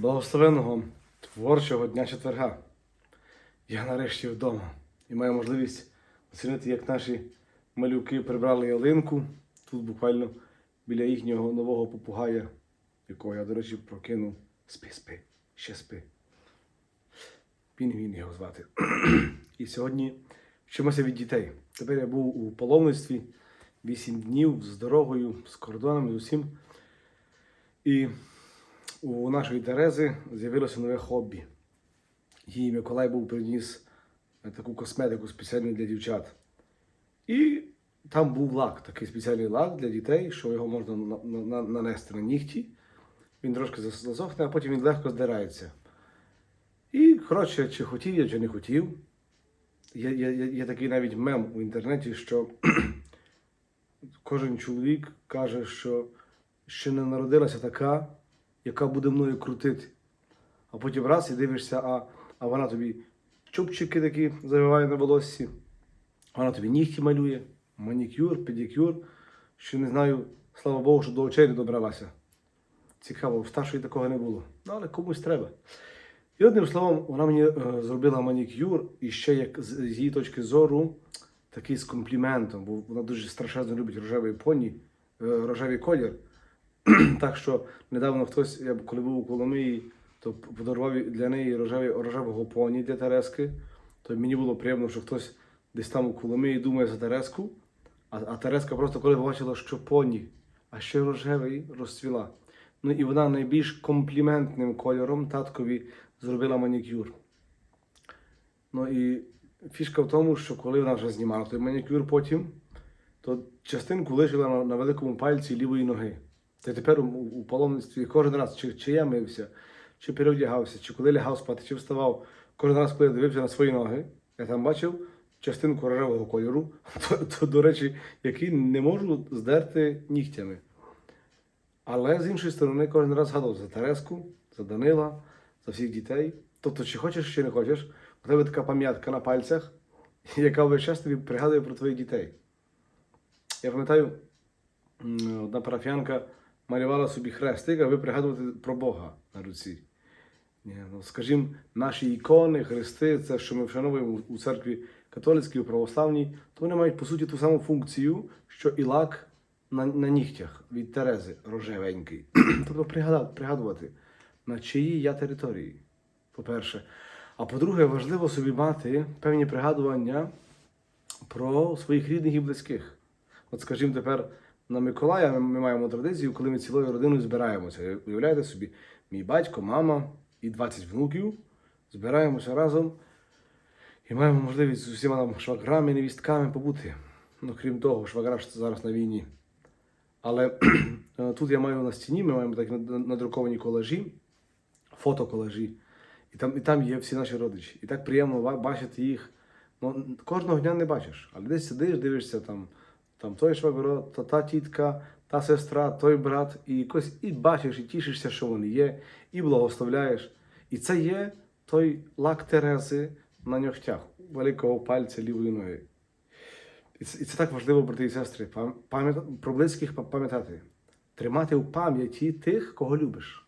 Благословенного творчого дня четверга. Я нарешті вдома і маю можливість оцінити, як наші малюки прибрали ялинку. Тут буквально біля їхнього нового попугая, якого я, до речі, прокинув. Спи, спи, ще спи. Пінгвін його звати. І сьогодні вчимося від дітей. Тепер я був у паломництві 8 днів з дорогою, з кордонами, з усім. І у нашої Терези з'явилося нове хобі. Їй Миколай був приніс таку косметику спеціальну для дівчат. І там був лак, такий спеціальний лак для дітей, що його можна на- на- на- нанести на нігті. Він трошки зас- засохне, а потім він легко здирається. І, коротше, чи хотів я, чи не хотів. Є, є, є такий навіть мем у інтернеті, що кожен чоловік каже, що ще не народилася така, яка буде мною крутити. А потім раз і дивишся, а, а вона тобі чубчики такі завиває на волоссі, вона тобі нігті малює, манікюр, педикюр. Ще не знаю, слава Богу, що до очей не добралася. Цікаво, в старшої такого не було. Ну, але комусь треба. І одним словом, вона мені е, зробила манікюр, і ще як з, з її точки зору, такий з компліментом, бо вона дуже страшенно любить рожевий поні, е, рожевий колір. так що недавно хтось, я коли був у Коломиї, то подарував для неї рожевого поні для Терески. То мені було приємно, що хтось десь там у Коломиї думає за Тереску, а, а Тереска просто коли побачила, що поні, а ще рожевий розцвіла. Ну і вона найбільш компліментним кольором таткові зробила манікюр. Ну і фішка в тому, що коли вона вже знімала той манікюр потім, то частинку лишила на, на великому пальці лівої ноги. Та тепер у, у паломництві кожен раз, чи, чи я мився, чи переодягався, чи коли лягав спати, чи вставав, кожен раз, коли я дивився на свої ноги, я там бачив частинку рожевого кольору, то, то, до речі, який не можу здерти нігтями. Але з іншої сторони, кожен раз згадував за Тереску, за Данила, за всіх дітей. Тобто, чи хочеш, чи не хочеш, у тебе така пам'ятка на пальцях, яка весь час тобі пригадує про твоїх дітей. Я пам'ятаю, одна парафіянка малювала собі хрестик, аби пригадувати про Бога на руці. Ні, ну, скажімо, наші ікони, хрести, це що ми вшановуємо у церкві католицькій, у православній, то вони мають по суті ту саму функцію, що і лак на, на нігтях від Терези рожевенький. тобто пригадувати, на чиїй я території, по-перше. А по-друге, важливо собі мати певні пригадування про своїх рідних і близьких. От, скажімо, тепер на Миколая ми, маємо традицію, коли ми цілою родиною збираємося. Уявляєте собі, мій батько, мама і 20 внуків збираємося разом і маємо можливість з усіма нам шваграми, невістками побути. Ну, крім того, швагра зараз на війні. Але е, тут я маю на стіні, ми маємо такі надруковані колажі, фотоколажі. І там, і там є всі наші родичі. І так приємно бачити їх. Ну, кожного дня не бачиш, але десь сидиш, дивишся там, там той швагро, та, та тітка, та сестра, той брат, і якось і бачиш, і тішишся, що вони є, і благословляєш. І це є той лак Терези на нігтях, великого пальця лівої ноги. І це, і це так важливо, брати і сестри, про близьких пам'ятати, тримати в пам'яті тих, кого любиш,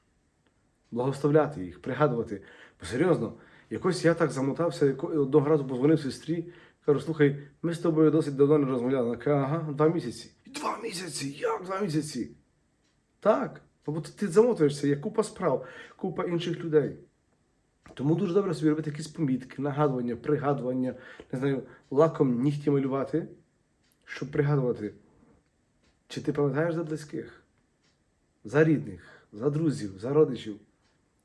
благословляти їх, пригадувати. Бо серйозно, якось я так замотався, одного разу позвонив сестрі, кажу, слухай, ми з тобою досить давно не розмовляли. Вона каже, ага, два місяці. Два місяці? Як два місяці? Так. Бо ти замотуєшся, є купа справ, купа інших людей. Тому дуже добре собі робити якісь помітки, нагадування, пригадування, не знаю, лаком нігті малювати, щоб пригадувати, чи ти пам'ятаєш за близьких, за рідних, за друзів, за родичів.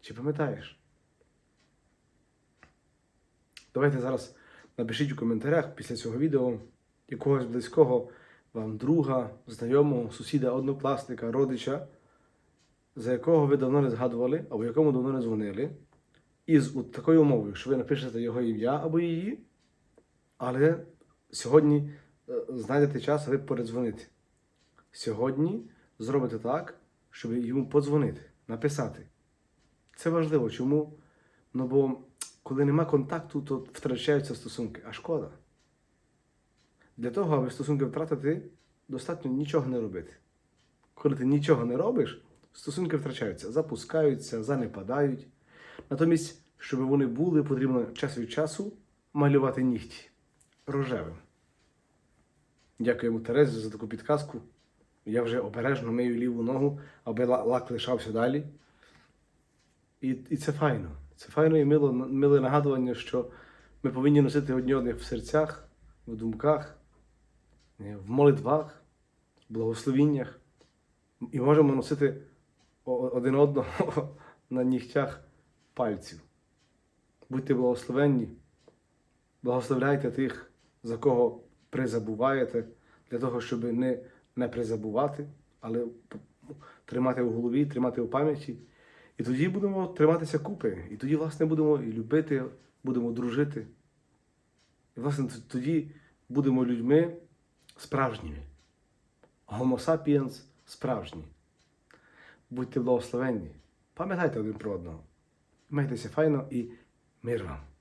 Чи пам'ятаєш? Давайте зараз напишіть у коментарях після цього відео якогось близького вам друга, знайомого, сусіда, однокласника, родича, за якого ви давно не згадували, або якому давно не дзвонили. І з такою умовою, що ви напишете його ім'я або її, але сьогодні е, знайдете час, аби передзвонити. Сьогодні зробите так, щоб йому подзвонити, написати. Це важливо. Чому? Ну бо коли нема контакту, то втрачаються стосунки, а шкода. Для того, аби стосунки втратити, достатньо нічого не робити. Коли ти нічого не робиш, стосунки втрачаються, запускаються, занепадають. Натомість, щоб вони були, потрібно час від часу малювати нігті рожевим. Дякуємо Терезі за таку підказку. Я вже обережно мию ліву ногу, аби лак лишався далі. І, і це файно. Це файно і мило, миле нагадування, що ми повинні носити одні одних в серцях, в думках, е, в молитвах, в благословіннях. І можемо носити один одного на нігтях пальців. Будьте благословенні, благословляйте тих, за кого призабуваєте, для того, щоб не, не призабувати, але тримати в голові, тримати в пам'яті. І тоді будемо триматися купи. І тоді, власне, будемо і любити, будемо дружити. І, власне, тоді будемо людьми справжніми. Homo sapiens справжні. Будьте благословенні. Пам'ятайте один про одного. Майтеся файно і мир вам.